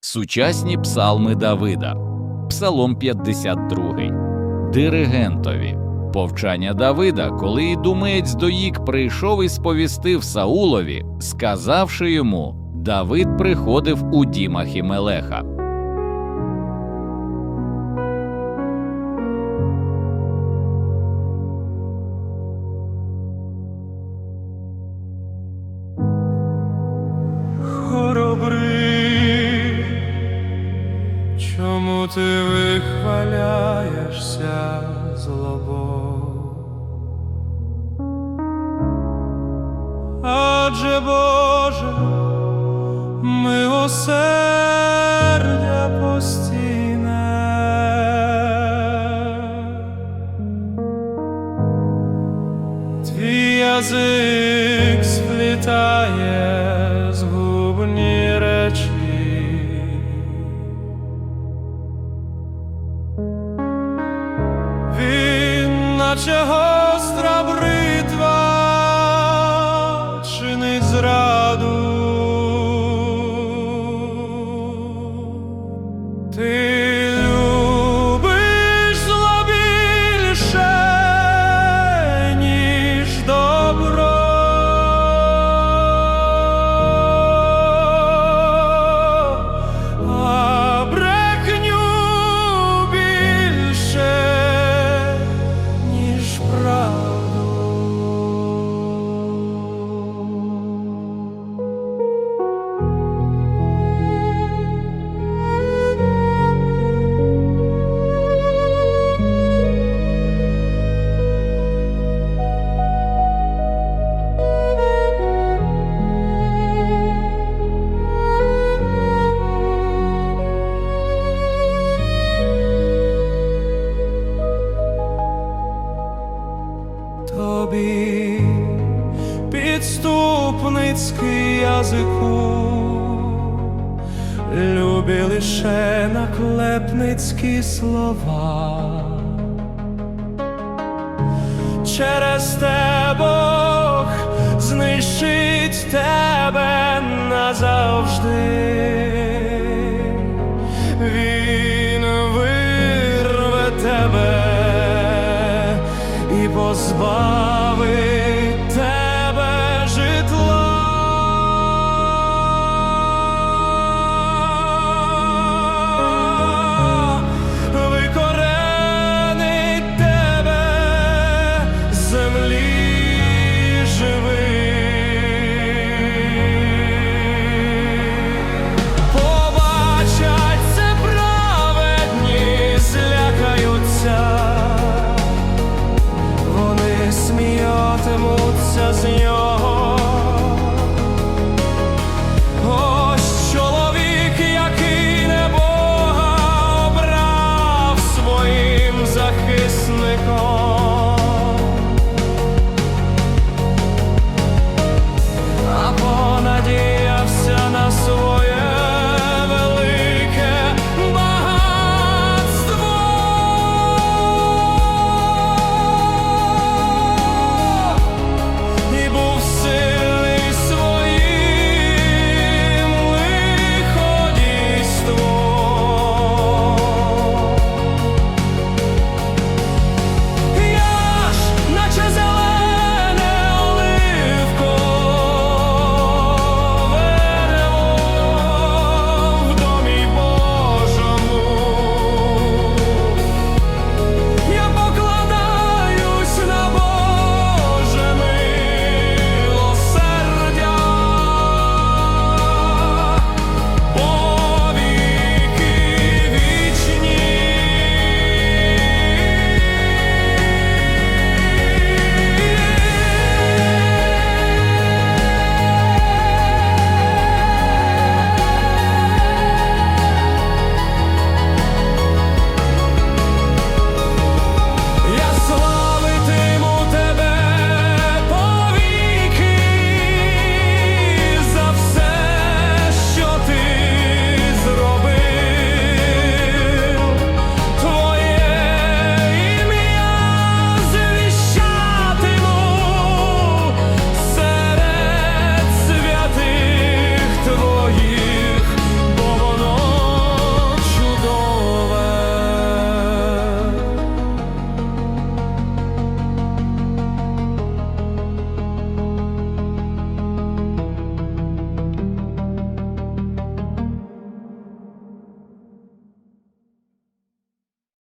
Сучасні псалми Давида, Псалом 52, Диригентові, Повчання Давида, коли ідумець доїк прийшов і сповістив Саулові, сказавши йому: Давид приходив у дім Ахімелеха. Чому ти вихваляєшся злобою? Адже Боже, милосердя постійне. Твій язик сплітає such a hope. Підступницький язику, любі лише наклепницькі слова. Через те Бог знищить тебе назавжди. Він вирве тебе і позбавить Senhor.